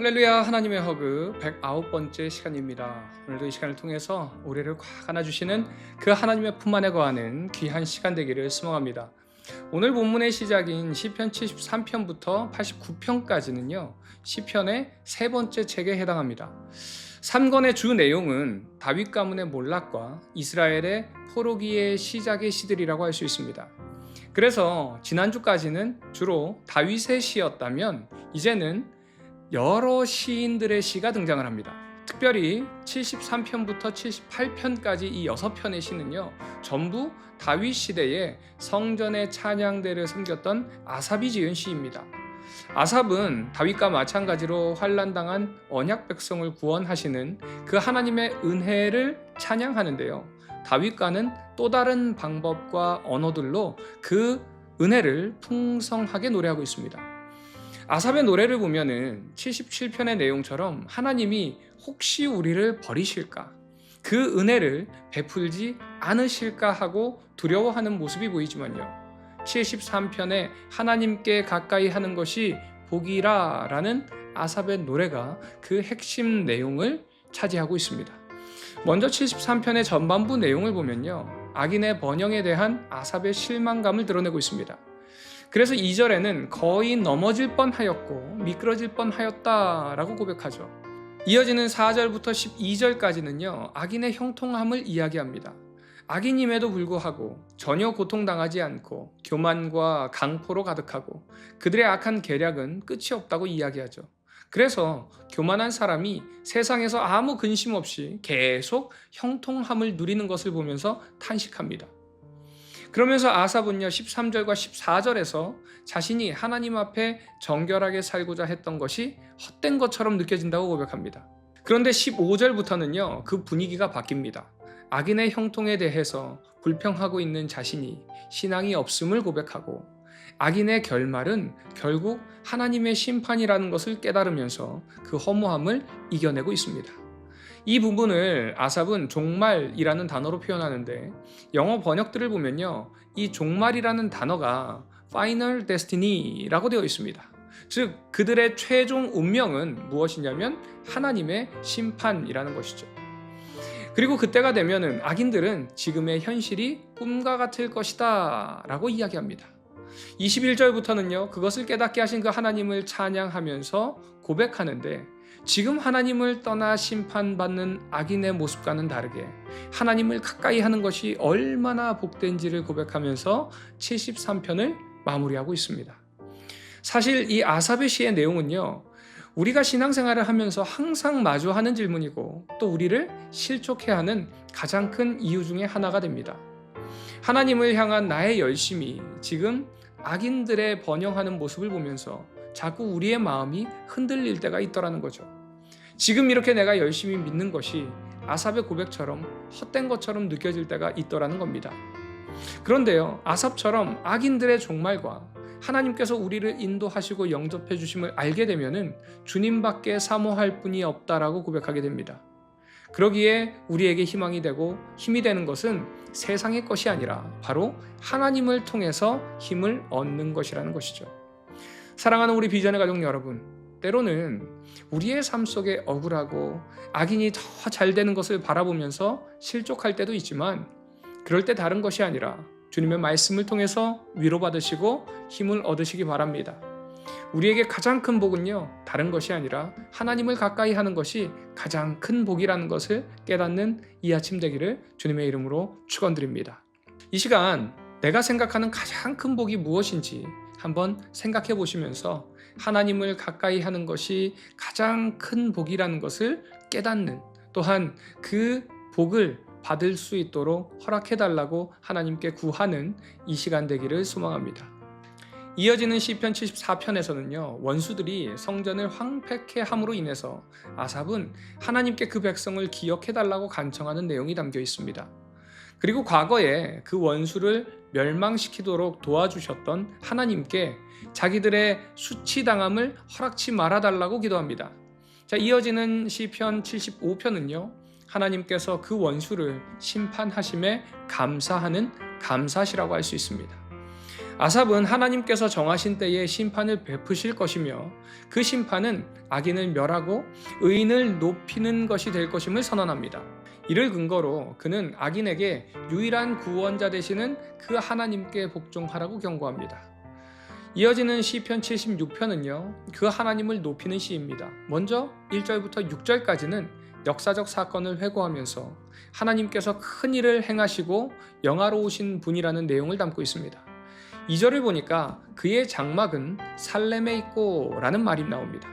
할렐루야 하나님의 허그 109번째 시간입니다. 오늘도 이 시간을 통해서 우리를 꽉 안아주시는 그 하나님의 품 안에 거하는 귀한 시간 되기를 소망합니다. 오늘 본문의 시작인 시편 73편부터 89편까지는요. 시편의 세 번째 책에 해당합니다. 3권의 주 내용은 다윗 가문의 몰락과 이스라엘의 포로기의 시작의 시들이라고 할 수 있습니다. 그래서 지난주까지는 주로 다윗의 시였다면 이제는 여러 시인들의 시가 등장을 합니다. 특별히 73편부터 78편까지 이 6편의 시는요. 전부 다윗 시대에 성전의 찬양대를 섬겼던 아삽이 지은 시입니다. 아삽은 다윗과 마찬가지로 환란당한 언약 백성을 구원하시는 그 하나님의 은혜를 찬양하는데요. 다윗과는 또 다른 방법과 언어들로 그 은혜를 풍성하게 노래하고 있습니다. 아삽의 노래를 보면은 77편의 내용처럼 하나님이 혹시 우리를 버리실까? 그 은혜를 베풀지 않으실까 하고 두려워하는 모습이 보이지만요. 73편에 하나님께 가까이 하는 것이 복이라 라는 아삽의 노래가 그 핵심 내용을 차지하고 있습니다. 먼저 73편의 전반부 내용을 보면요. 악인의 번영에 대한 아삽의 실망감을 드러내고 있습니다. 그래서 2절에는 거의 넘어질 뻔 하였고 미끄러질 뻔 하였다라고 고백하죠. 이어지는 4절부터 12절까지는요, 악인의 형통함을 이야기합니다. 악인임에도 불구하고 전혀 고통당하지 않고 교만과 강포로 가득하고 그들의 악한 계략은 끝이 없다고 이야기하죠. 그래서 교만한 사람이 세상에서 아무 근심 없이 계속 형통함을 누리는 것을 보면서 탄식합니다. 그러면서 아삽은요 13절과 14절에서 자신이 하나님 앞에 정결하게 살고자 했던 것이 헛된 것처럼 느껴진다고 고백합니다. 그런데 15절부터는요 그 분위기가 바뀝니다. 악인의 형통에 대해서 불평하고 있는 자신이 신앙이 없음을 고백하고 악인의 결말은 결국 하나님의 심판이라는 것을 깨달으면서 그 허무함을 이겨내고 있습니다. 이 부분을 아삽은 종말이라는 단어로 표현하는데 영어 번역들을 보면요. 이 종말이라는 단어가 final destiny라고 되어 있습니다. 즉 그들의 최종 운명은 무엇이냐면 하나님의 심판이라는 것이죠. 그리고 그때가 되면은 악인들은 지금의 현실이 꿈과 같을 것이다 라고 이야기합니다. 21절부터는요, 그것을 깨닫게 하신 그 하나님을 찬양하면서 고백하는데 지금 하나님을 떠나 심판받는 악인의 모습과는 다르게 하나님을 가까이 하는 것이 얼마나 복된지를 고백하면서 73편을 마무리하고 있습니다. 사실 이 아삽의 시의 내용은요. 우리가 신앙생활을 하면서 항상 마주하는 질문이고 또 우리를 실족해 하는 가장 큰 이유 중에 하나가 됩니다. 하나님을 향한 나의 열심이 지금 악인들의 번영하는 모습을 보면서 자꾸 우리의 마음이 흔들릴 때가 있더라는 거죠. 지금 이렇게 내가 열심히 믿는 것이 아삽의 고백처럼 헛된 것처럼 느껴질 때가 있더라는 겁니다. 그런데요, 아삽처럼 악인들의 종말과 하나님께서 우리를 인도하시고 영접해 주심을 알게 되면은 주님밖에 사모할 분이 없다라고 고백하게 됩니다. 그러기에 우리에게 희망이 되고 힘이 되는 것은 세상의 것이 아니라 바로 하나님을 통해서 힘을 얻는 것이라는 것이죠. 사랑하는 우리 비전의 가족 여러분, 때로는 우리의 삶 속에 억울하고 악인이 더 잘 되는 것을 바라보면서 실족할 때도 있지만 그럴 때 다른 것이 아니라 주님의 말씀을 통해서 위로받으시고 힘을 얻으시기 바랍니다. 우리에게 가장 큰 복은요, 다른 것이 아니라 하나님을 가까이 하는 것이 가장 큰 복이라는 것을 깨닫는 이 아침 되기를 주님의 이름으로 축원드립니다. 이 시간 내가 생각하는 가장 큰 복이 무엇인지 한번 생각해 보시면서 하나님을 가까이 하는 것이 가장 큰 복이라는 것을 깨닫는 또한 그 복을 받을 수 있도록 허락해 달라고 하나님께 구하는 이 시간 되기를 소망합니다. 이어지는 시편 74편에서는요. 원수들이 성전을 황폐케 함으로 인해서 아삽은 하나님께 그 백성을 기억해 달라고 간청하는 내용이 담겨 있습니다. 그리고 과거에 그 원수를 멸망시키도록 도와주셨던 하나님께 자기들의 수치당함을 허락치 말아달라고 기도합니다. 자, 이어지는 시편 75편은요. 하나님께서 그 원수를 심판하심에 감사하는 감사시라고 할 수 있습니다. 아삽은 하나님께서 정하신 때에 심판을 베푸실 것이며 그 심판은 악인을 멸하고 의인을 높이는 것이 될 것임을 선언합니다. 이를 근거로 그는 악인에게 유일한 구원자 되시는 그 하나님께 복종하라고 경고합니다. 이어지는 시편 76편은요. 그 하나님을 높이는 시입니다. 먼저 1절부터 6절까지는 역사적 사건을 회고하면서 하나님께서 큰 일을 행하시고 영화로우신 분이라는 내용을 담고 있습니다. 2절을 보니까 그의 장막은 살렘에 있고 라는 말이 나옵니다.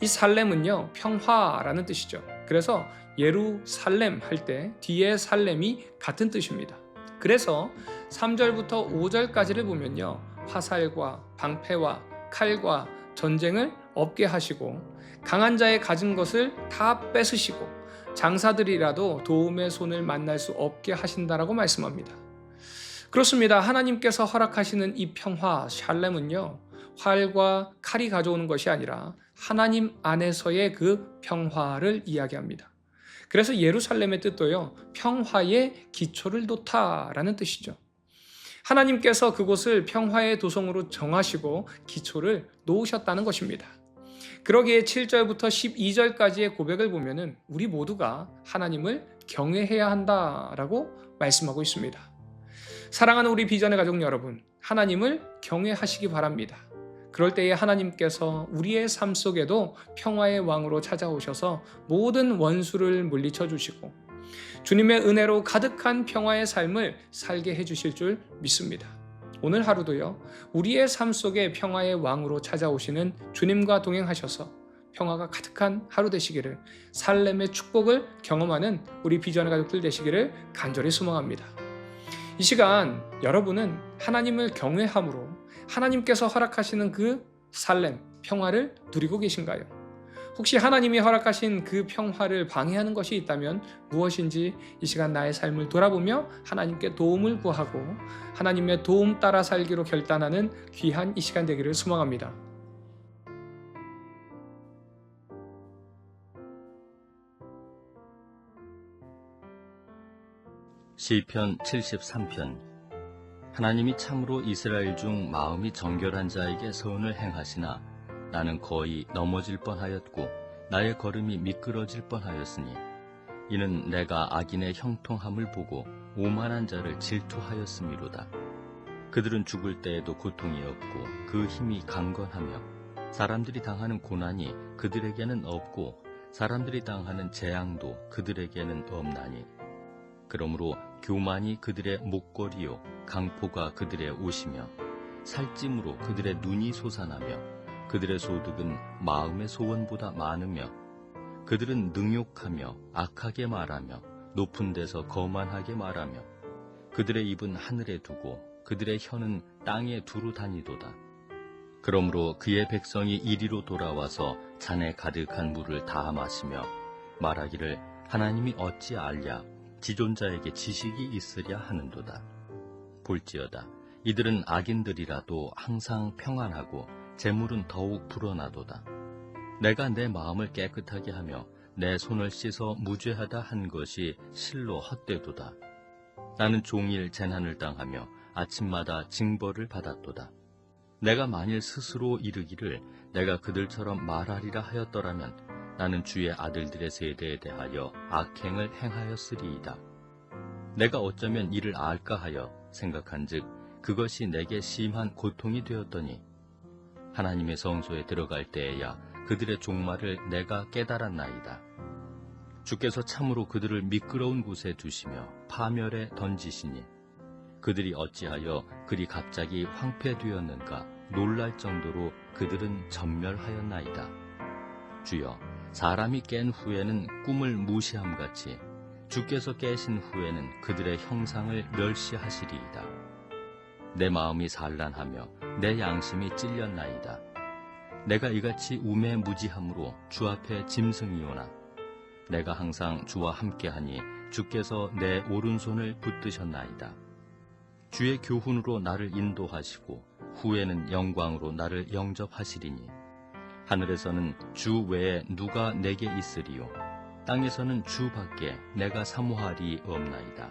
이 살렘은요, 평화라는 뜻이죠. 그래서 예루살렘 할 때 뒤에 살렘이 같은 뜻입니다. 그래서 3절부터 5절까지를 보면요. 화살과 방패와 칼과 전쟁을 없게 하시고 강한 자의 가진 것을 다 뺏으시고 장사들이라도 도움의 손을 만날 수 없게 하신다라고 말씀합니다. 그렇습니다. 하나님께서 허락하시는 이 평화 샬렘은요. 활과 칼이 가져오는 것이 아니라 하나님 안에서의 그 평화를 이야기합니다. 그래서 예루살렘의 뜻도요. 평화의 기초를 놓다라는 뜻이죠. 하나님께서 그곳을 평화의 도성으로 정하시고 기초를 놓으셨다는 것입니다. 그러기에 7절부터 12절까지의 고백을 보면은 우리 모두가 하나님을 경외해야 한다라고 말씀하고 있습니다. 사랑하는 우리 비전의 가족 여러분, 하나님을 경외하시기 바랍니다. 그럴 때에 하나님께서 우리의 삶 속에도 평화의 왕으로 찾아오셔서 모든 원수를 물리쳐 주시고 주님의 은혜로 가득한 평화의 삶을 살게 해 주실 줄 믿습니다. 오늘 하루도요, 우리의 삶 속에 평화의 왕으로 찾아오시는 주님과 동행하셔서 평화가 가득한 하루 되시기를 살렘의 축복을 경험하는 우리 비전의 가족들 되시기를 간절히 소망합니다. 이 시간 여러분은 하나님을 경외함으로 하나님께서 허락하시는 그 살렘, 평화를 누리고 계신가요? 혹시 하나님이 허락하신 그 평화를 방해하는 것이 있다면 무엇인지 이 시간 나의 삶을 돌아보며 하나님께 도움을 구하고 하나님의 도움 따라 살기로 결단하는 귀한 이 시간 되기를 소망합니다. 시편 73편 하나님이 참으로 이스라엘 중 마음이 정결한 자에게 선을 행하시나 나는 거의 넘어질 뻔하였고 나의 걸음이 미끄러질 뻔하였으니 이는 내가 악인의 형통함을 보고 오만한 자를 질투하였음이로다. 그들은 죽을 때에도 고통이 없고 그 힘이 강건하며 사람들이 당하는 고난이 그들에게는 없고 사람들이 당하는 재앙도 그들에게는 없나니 그러므로 교만이 그들의 목걸이요 강포가 그들의 옷이며 살찜으로 그들의 눈이 솟아나며 그들의 소득은 마음의 소원보다 많으며 그들은 능욕하며 악하게 말하며 높은 데서 거만하게 말하며 그들의 입은 하늘에 두고 그들의 혀는 땅에 두루 다니도다. 그러므로 그의 백성이 이리로 돌아와서 잔에 가득한 물을 다 마시며 말하기를 하나님이 어찌 알랴 지존자에게 지식이 있으랴 하는도다. 볼지어다 이들은 악인들이라도 항상 평안하고 재물은 더욱 불어나도다. 내가 내 마음을 깨끗하게 하며 내 손을 씻어 무죄하다 한 것이 실로 헛되도다. 나는 종일 재난을 당하며 아침마다 징벌을 받았도다. 내가 만일 스스로 이르기를 내가 그들처럼 말하리라 하였더라면 나는 주의 아들들의 세대에 대하여 악행을 행하였으리이다. 내가 어쩌면 이를 알까 하여 생각한즉 그것이 내게 심한 고통이 되었더니 하나님의 성소에 들어갈 때에야 그들의 종말을 내가 깨달았나이다. 주께서 참으로 그들을 미끄러운 곳에 두시며 파멸에 던지시니 그들이 어찌하여 그리 갑자기 황폐되었는가 놀랄 정도로 그들은 전멸하였나이다. 주여 사람이 깬 후에는 꿈을 무시함같이 주께서 깨신 후에는 그들의 형상을 멸시하시리이다. 내 마음이 산란하며 내 양심이 찔렸나이다. 내가 이같이 우매 무지함으로 주 앞에 짐승이오나 내가 항상 주와 함께하니 주께서 내 오른손을 붙드셨나이다. 주의 교훈으로 나를 인도하시고 후에는 영광으로 나를 영접하시리니 하늘에서는 주 외에 누가 내게 있으리요 땅에서는 주 밖에 내가 사모하리 없나이다.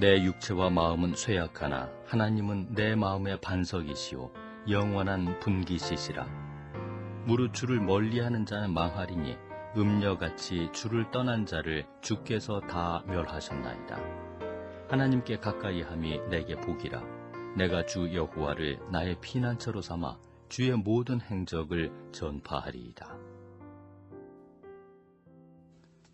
내 육체와 마음은 쇠약하나 하나님은 내 마음의 반석이시오. 영원한 분기시시라. 무릇 주를 멀리하는 자는 망하리니 음녀같이 주를 떠난 자를 주께서 다 멸하셨나이다. 하나님께 가까이함이 내게 복이라. 내가 주 여호와를 나의 피난처로 삼아 주의 모든 행적을 전파하리이다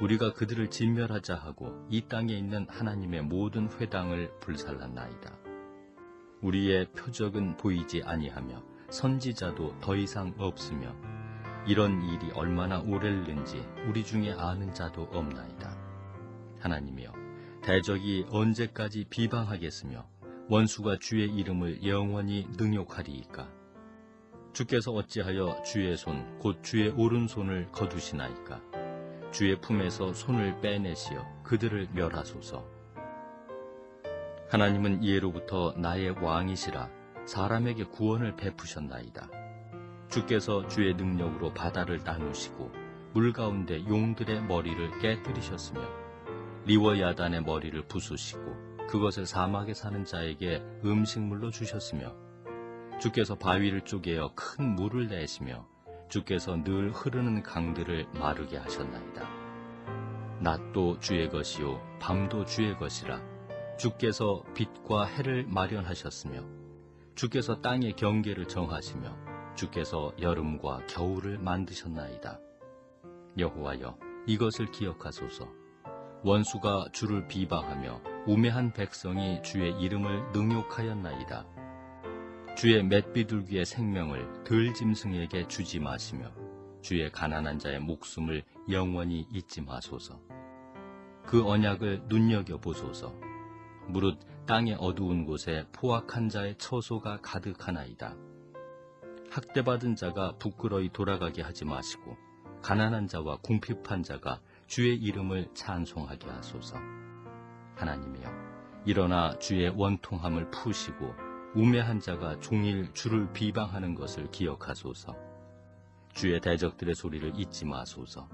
우리가 그들을 진멸하자 하고 이 땅에 있는 하나님의 모든 회당을 불살랐나이다. 우리의 표적은 보이지 아니하며 선지자도 더 이상 없으며 이런 일이 얼마나 오래는지 우리 중에 아는 자도 없나이다. 하나님이여 대적이 언제까지 비방하겠으며 원수가 주의 이름을 영원히 능욕하리이까 주께서 어찌하여 주의 손 곧 주의 오른손을 거두시나이까 주의 품에서 손을 빼내시어 그들을 멸하소서. 하나님은 이에로부터 나의 왕이시라 사람에게 구원을 베푸셨나이다. 주께서 주의 능력으로 바다를 나누시고 물 가운데 용들의 머리를 깨뜨리셨으며 리워야단의 머리를 부수시고 그것을 사막에 사는 자에게 음식물로 주셨으며 주께서 바위를 쪼개어 큰 물을 내시며 주께서 늘 흐르는 강들을 마르게 하셨나이다. 낮도 주의 것이요 밤도 주의 것이라 주께서 빛과 해를 마련하셨으며 주께서 땅의 경계를 정하시며 주께서 여름과 겨울을 만드셨나이다. 여호와여 이것을 기억하소서. 원수가 주를 비방하며 우매한 백성이 주의 이름을 능욕하였나이다. 주의 맷비둘기의 생명을 들짐승에게 주지 마시며 주의 가난한 자의 목숨을 영원히 잊지 마소서. 그 언약을 눈여겨 보소서. 무릇 땅의 어두운 곳에 포악한 자의 처소가 가득하나이다. 학대받은 자가 부끄러이 돌아가게 하지 마시고 가난한 자와 궁핍한 자가 주의 이름을 찬송하게 하소서. 하나님이여, 일어나 주의 원통함을 푸시고 우매한 자가 종일 주를 비방하는 것을 기억하소서. 주의 대적들의 소리를 잊지 마소서.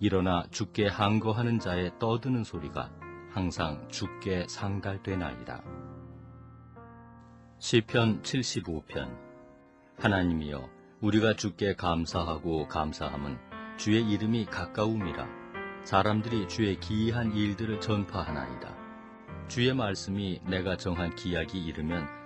일어나 주께 항거하는 자의 떠드는 소리가 항상 주께 상달되나이다. 시편 75편 하나님이여 우리가 주께 감사하고 감사함은 주의 이름이 가까움이라 사람들이 주의 기이한 일들을 전파하나이다. 주의 말씀이 내가 정한 기약이 이르면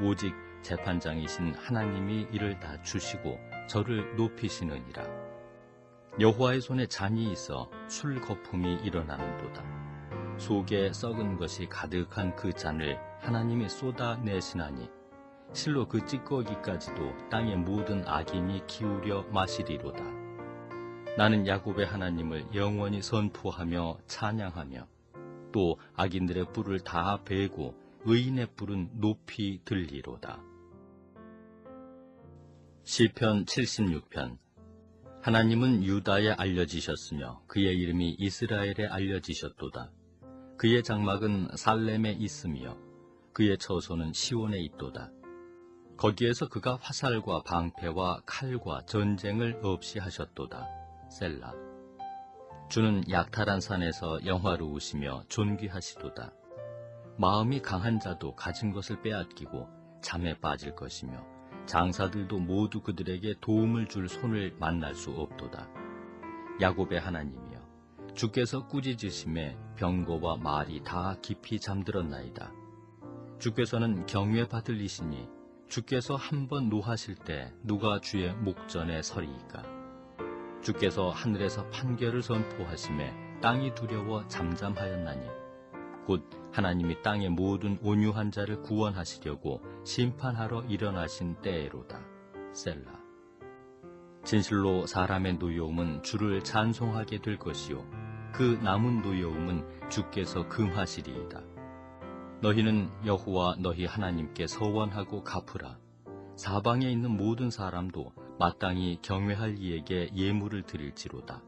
오직 재판장이신 하나님이 이를 다 주시고 저를 높이시느니라. 여호와의 손에 잔이 있어 술 거품이 일어나는도다. 속에 썩은 것이 가득한 그 잔을 하나님이 쏟아내시나니 실로 그 찌꺼기까지도 땅의 모든 악인이 기울여 마시리로다. 나는 야곱의 하나님을 영원히 선포하며 찬양하며 또 악인들의 뿔을 다 베고 의인의 뿔은 높이 들리로다. 시편 76편 하나님은 유다에 알려지셨으며 그의 이름이 이스라엘에 알려지셨도다. 그의 장막은 살렘에 있으며 그의 처소는 시온에 있도다. 거기에서 그가 화살과 방패와 칼과 전쟁을 없이 하셨도다. 셀라. 주는 약탈한 산에서 영화로우시며 존귀하시도다. 마음이 강한 자도 가진 것을 빼앗기고 잠에 빠질 것이며 장사들도 모두 그들에게 도움을 줄 손을 만날 수 없도다. 야곱의 하나님이여 주께서 꾸짖으심에 병거와 말이 다 깊이 잠들었나이다. 주께서는 경외 받을리시니 주께서 한 번 노하실 때 누가 주의 목전에 서리이까? 주께서 하늘에서 판결을 선포하심에 땅이 두려워 잠잠하였나니 곧 하나님이 땅의 모든 온유한 자를 구원하시려고 심판하러 일어나신 때에로다. 셀라. 진실로 사람의 노여움은 주를 찬송하게 될 것이요 그 남은 노여움은 주께서 금하시리이다. 너희는 여호와 너희 하나님께 서원하고 갚으라. 사방에 있는 모든 사람도 마땅히 경외할 이에게 예물을 드릴지로다.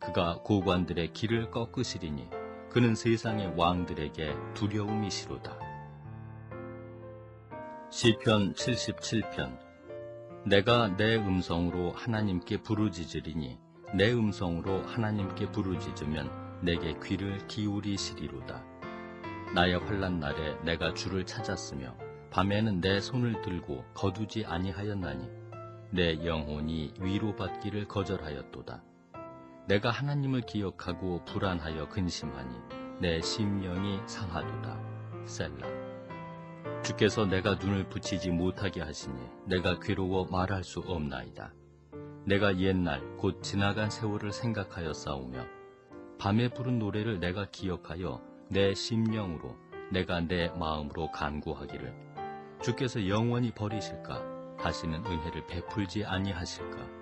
그가 고관들의 길을 꺾으시리니 그는 세상의 왕들에게 두려움이시로다. 시편 77편 내가 내 음성으로 하나님께 부르짖으리니 내 음성으로 하나님께 부르짖으면 내게 귀를 기울이시리로다. 나의 환란 날에 내가 주를 찾았으며 밤에는 내 손을 들고 거두지 아니하였나니 내 영혼이 위로받기를 거절하였도다. 내가 하나님을 기억하고 불안하여 근심하니 내 심령이 상하도다. 셀라. 주께서 내가 눈을 붙이지 못하게 하시니 내가 괴로워 말할 수 없나이다. 내가 옛날 곧 지나간 세월을 생각하여 싸우며 밤에 부른 노래를 내가 기억하여 내 심령으로 내가 내 마음으로 간구하기를 주께서 영원히 버리실까 다시는 은혜를 베풀지 아니하실까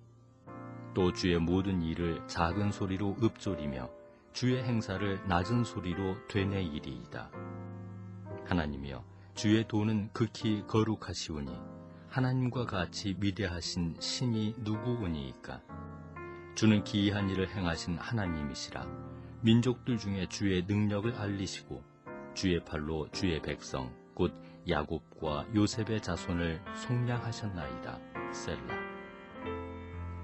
또 주의 모든 일을 작은 소리로 읊조리며 주의 행사를 낮은 소리로 되뇌이리이다. 하나님이여 주의 도는 극히 거룩하시오니 하나님과 같이 위대하신 신이 누구오니이까 주는 기이한 일을 행하신 하나님이시라 민족들 중에 주의 능력을 알리시고 주의 팔로 주의 백성 곧 야곱과 요셉의 자손을 속량하셨나이다. 셀라.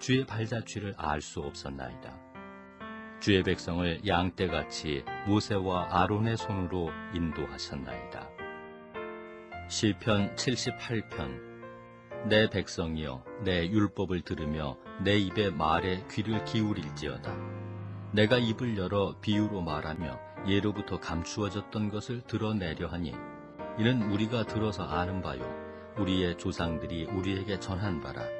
주의 발자취를 알 수 없었나이다. 주의 백성을 양떼같이 모세와 아론의 손으로 인도하셨나이다. 시편 78편 내 백성이여 내 율법을 들으며 내 입의 말에 귀를 기울일지어다. 내가 입을 열어 비유로 말하며 예로부터 감추어졌던 것을 드러내려 하니 이는 우리가 들어서 아는 바요 우리의 조상들이 우리에게 전한 바라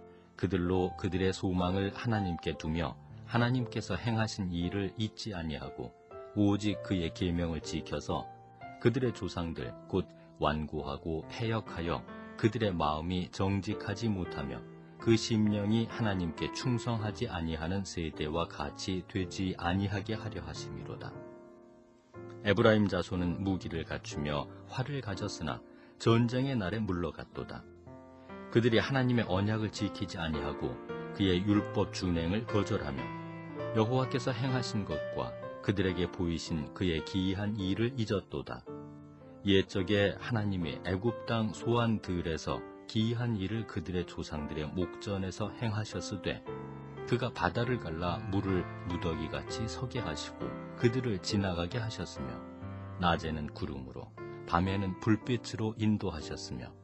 그들로 그들의 소망을 하나님께 두며 하나님께서 행하신 일을 잊지 아니하고 오직 그의 계명을 지켜서 그들의 조상들 곧 완고하고 패역하여 그들의 마음이 정직하지 못하며 그 심령이 하나님께 충성하지 아니하는 세대와 같이 되지 아니하게 하려 하심이로다. 에브라임 자손은 무기를 갖추며 활을 가졌으나 전쟁의 날에 물러갔도다. 그들이 하나님의 언약을 지키지 아니하고 그의 율법 준행을 거절하며 여호와께서 행하신 것과 그들에게 보이신 그의 기이한 일을 잊었도다. 옛적에 하나님이 애굽 땅 소환 들에서 기이한 일을 그들의 조상들의 목전에서 행하셨으되 그가 바다를 갈라 물을 무더기 같이 서게 하시고 그들을 지나가게 하셨으며 낮에는 구름으로 밤에는 불빛으로 인도하셨으며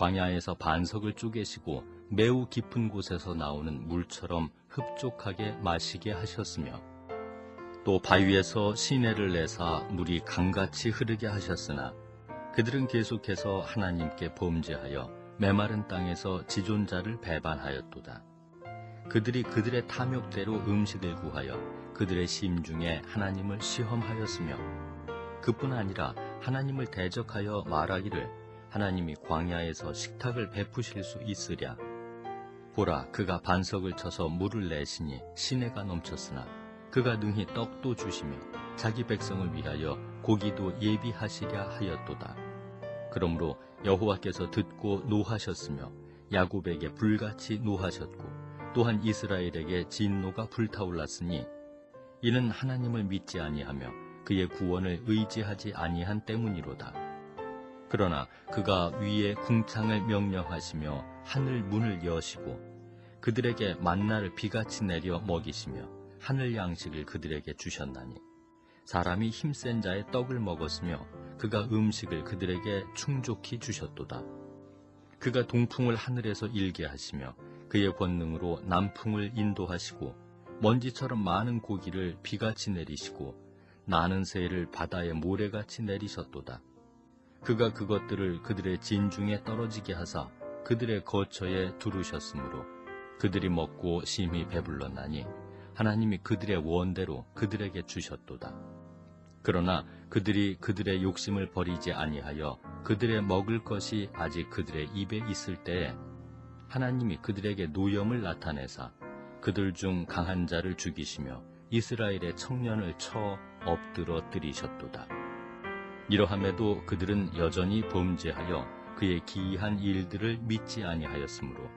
광야에서 반석을 쪼개시고 매우 깊은 곳에서 나오는 물처럼 흡족하게 마시게 하셨으며 또 바위에서 시내를 내사 물이 강같이 흐르게 하셨으나 그들은 계속해서 하나님께 범죄하여 메마른 땅에서 지존자를 배반하였도다. 그들이 그들의 탐욕대로 음식을 구하여 그들의 심중에 하나님을 시험하였으며 그뿐 아니라 하나님을 대적하여 말하기를 하나님이 광야에서 식탁을 베푸실 수 있으랴 보라 그가 반석을 쳐서 물을 내시니 시내가 넘쳤으나 그가 능히 떡도 주시며 자기 백성을 위하여 고기도 예비하시랴 하였도다. 그러므로 여호와께서 듣고 노하셨으며 야곱에게 불같이 노하셨고 또한 이스라엘에게 진노가 불타올랐으니 이는 하나님을 믿지 아니하며 그의 구원을 의지하지 아니한 때문이로다. 그러나 그가 위에 궁창을 명령하시며 하늘 문을 여시고 그들에게 만나를 비같이 내려 먹이시며 하늘 양식을 그들에게 주셨나니 사람이 힘센 자의 떡을 먹었으며 그가 음식을 그들에게 충족히 주셨도다. 그가 동풍을 하늘에서 일게 하시며 그의 권능으로 남풍을 인도하시고 먼지처럼 많은 고기를 비같이 내리시고 나는 새를 바다에 모래같이 내리셨도다. 그가 그것들을 그들의 진중에 떨어지게 하사 그들의 거처에 두르셨으므로 그들이 먹고 심히 배불렀나니 하나님이 그들의 원대로 그들에게 주셨도다. 그러나 그들이 그들의 욕심을 버리지 아니하여 그들의 먹을 것이 아직 그들의 입에 있을 때에 하나님이 그들에게 노염을 나타내사 그들 중 강한 자를 죽이시며 이스라엘의 청년을 쳐 엎드러 뜨리셨도다. 이러함에도 그들은 여전히 범죄하여 그의 기이한 일들을 믿지 아니하였으므로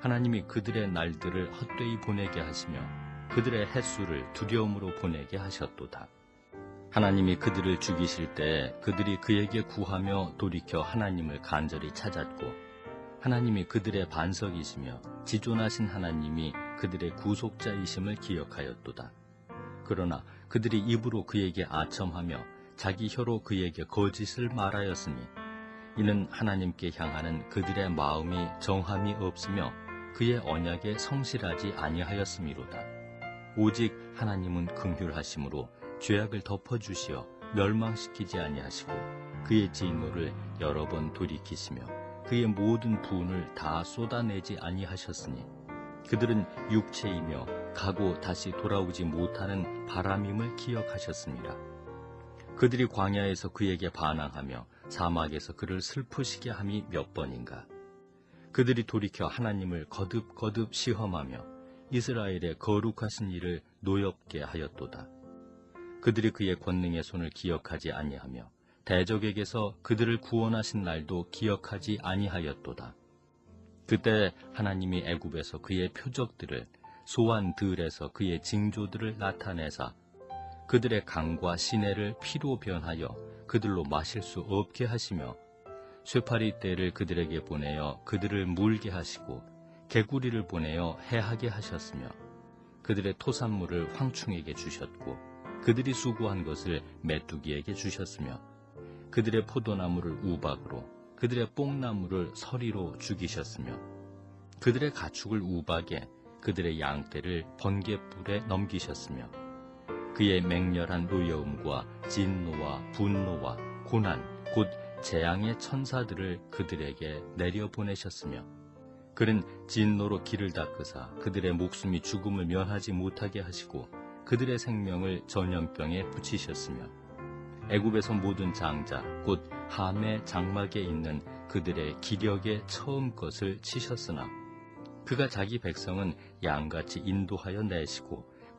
하나님이 그들의 날들을 헛되이 보내게 하시며 그들의 횟수를 두려움으로 보내게 하셨도다. 하나님이 그들을 죽이실 때 그들이 그에게 구하며 돌이켜 하나님을 간절히 찾았고 하나님이 그들의 반석이시며 지존하신 하나님이 그들의 구속자이심을 기억하였도다. 그러나 그들이 입으로 그에게 아첨하며 자기 혀로 그에게 거짓을 말하였으니 이는 하나님께 향하는 그들의 마음이 정함이 없으며 그의 언약에 성실하지 아니하였음이로다. 오직 하나님은 긍휼하심으로 죄악을 덮어주시어 멸망시키지 아니하시고 그의 진노를 여러 번 돌이키시며 그의 모든 분을 다 쏟아내지 아니하셨으니 그들은 육체이며 가고 다시 돌아오지 못하는 바람임을 기억하셨습니다. 그들이 광야에서 그에게 반항하며 사막에서 그를 슬프시게 함이 몇 번인가. 그들이 돌이켜 하나님을 거듭거듭 시험하며 이스라엘의 거룩하신 일을 노엽게 하였도다. 그들이 그의 권능의 손을 기억하지 아니하며 대적에게서 그들을 구원하신 날도 기억하지 아니하였도다. 그때 하나님이 애굽에서 그의 표적들을 소환 들에서 그의 징조들을 나타내사 그들의 강과 시내를 피로 변하여 그들로 마실 수 없게 하시며 쇠파리 떼를 그들에게 보내어 그들을 물게 하시고 개구리를 보내어 해하게 하셨으며 그들의 토산물을 황충에게 주셨고 그들이 수고한 것을 메뚜기에게 주셨으며 그들의 포도나무를 우박으로 그들의 뽕나무를 서리로 죽이셨으며 그들의 가축을 우박에 그들의 양떼를 번개불에 넘기셨으며 그의 맹렬한 노여움과 진노와 분노와 고난 곧 재앙의 천사들을 그들에게 내려보내셨으며 그는 진노로 길을 닦으사 그들의 목숨이 죽음을 면하지 못하게 하시고 그들의 생명을 전염병에 붙이셨으며 애굽에서 모든 장자 곧 함의 장막에 있는 그들의 기력의 처음 것을 치셨으나 그가 자기 백성은 양같이 인도하여 내시고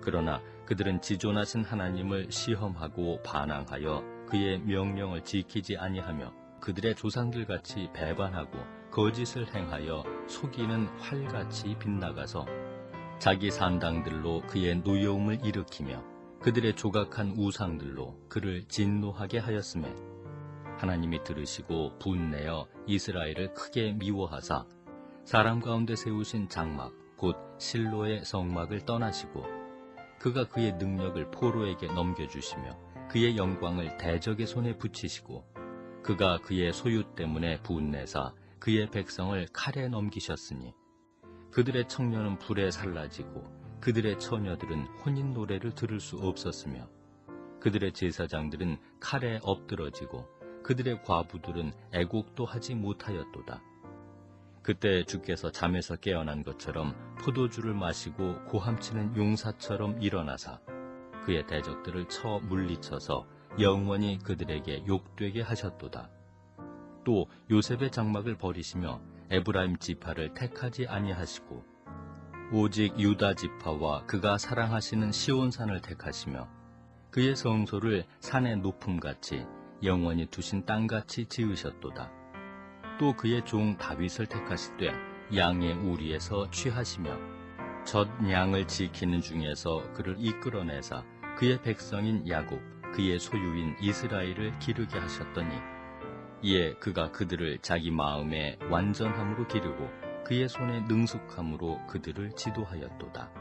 그러나 그들은 지존하신 하나님을 시험하고 반항하여 그의 명령을 지키지 아니하며 그들의 조상들 같이 배반하고 거짓을 행하여 속이는 활같이 빗나가서 자기 산당들로 그의 노여움을 일으키며 그들의 조각한 우상들로 그를 진노하게 하였음에 하나님이 들으시고 분내어 이스라엘을 크게 미워하사 사람 가운데 세우신 장막 곧 실로의 성막을 떠나시고 그가 그의 능력을 포로에게 넘겨주시며 그의 영광을 대적의 손에 붙이시고 그가 그의 소유 때문에 분내사 그의 백성을 칼에 넘기셨으니 그들의 청년은 불에 살라지고 그들의 처녀들은 혼인 노래를 들을 수 없었으며 그들의 제사장들은 칼에 엎드러지고 그들의 과부들은 애곡도 하지 못하였도다. 그때 주께서 잠에서 깨어난 것처럼 포도주를 마시고 고함치는 용사처럼 일어나사 그의 대적들을 쳐 물리쳐서 영원히 그들에게 욕되게 하셨도다. 또 요셉의 장막을 버리시며 에브라임 지파를 택하지 아니하시고 오직 유다 지파와 그가 사랑하시는 시온산을 택하시며 그의 성소를 산의 높음같이 영원히 두신 땅같이 지으셨도다. 또 그의 종 다윗을 택하시되 양의 우리에서 취하시며 젖 양을 지키는 중에서 그를 이끌어내사 그의 백성인 야곱 그의 소유인 이스라엘을 기르게 하셨더니 이에 그가 그들을 자기 마음에 완전함으로 기르고 그의 손에 능숙함으로 그들을 지도하였도다.